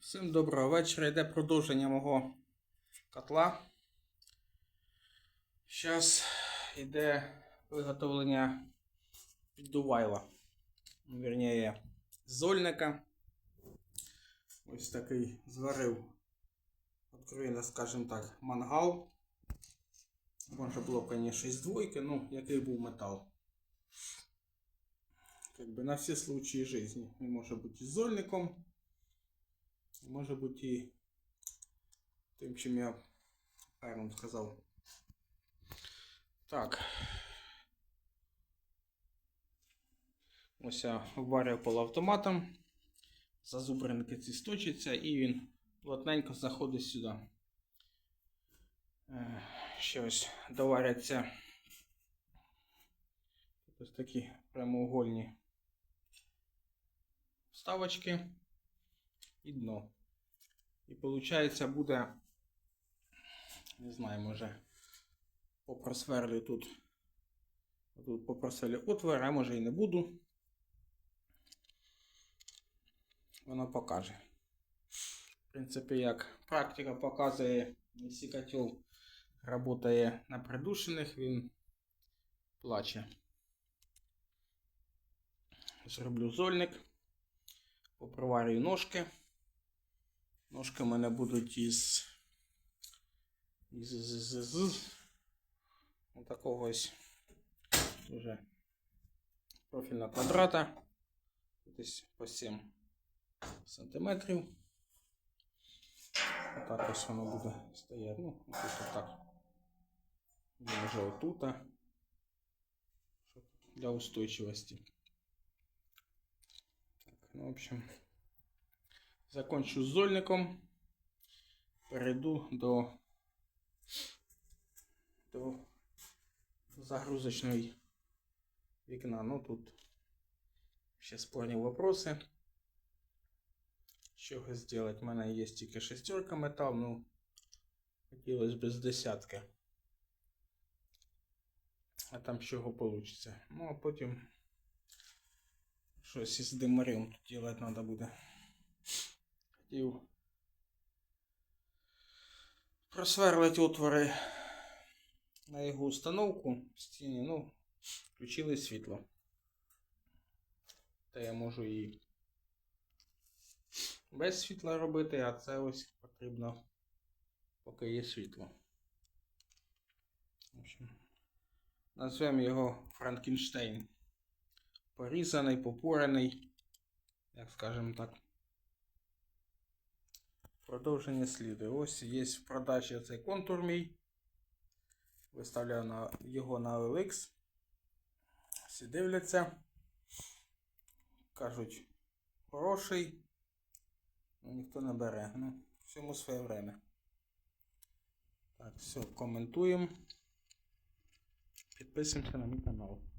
Всім доброго вечора. Йде продовження мого котла. Зараз йде виготовлення піддувайла. Вірніше, зольника. Ось такий зварив, откровенно, скажімо так, мангал. Може було, звісно, із двойки, ну, який був метал. Бы на всі случаї жизни. Він може бути і зольником. Може бути і тим, чим я правильно сказав. Так. Ось я варю полуавтоматом. Зазубринки ці сточаться і він плотненько заходить сюди. Е, Ще ось доваряться ось такі прямоугольні вставочки і дно. І виходить буде, не знаю, може попросверлю тут. Тут попросверлю отвір, а може і не буду. Воно покаже. В принципі, як практика показує, якщо котел працює на придушених, він плаче. Зроблю зольник. Попроварюю ножки. Ножки в мене будуть із. із, із, із, із, із отакого ось дуже профільного квадрата. Десь по 7 сантиметрів. Отак ось воно буде стояти. Ну, тут отак. Може отута. Щоб Для устойчивости. Так, ну, в общем, Закончу з зольником. Перейду до, до загрузочної вікна. Ну тут ще спорні вопроси. Що зробити? У мене є тільки шестерка метал, ну хотілося б з десятки. А там з чого вийде. Ну, а потім щось із димарем тут делать треба буде. Хотів просверлити отвори на його установку в стіні, ну, включили світло. Та я можу і без світла робити, а це ось потрібно, поки є світло. В назвемо його Франкенштейн. Порізаний, попорений, як скажемо так. Продовження сліди. Ось є в продажі цей контур мій. Виставляю на, його на OLX. Всі дивляться. Кажуть, хороший. Ну, ніхто не бере. Ну, всьому своє время. Так, все, коментуємо. Підписуємося на мій канал.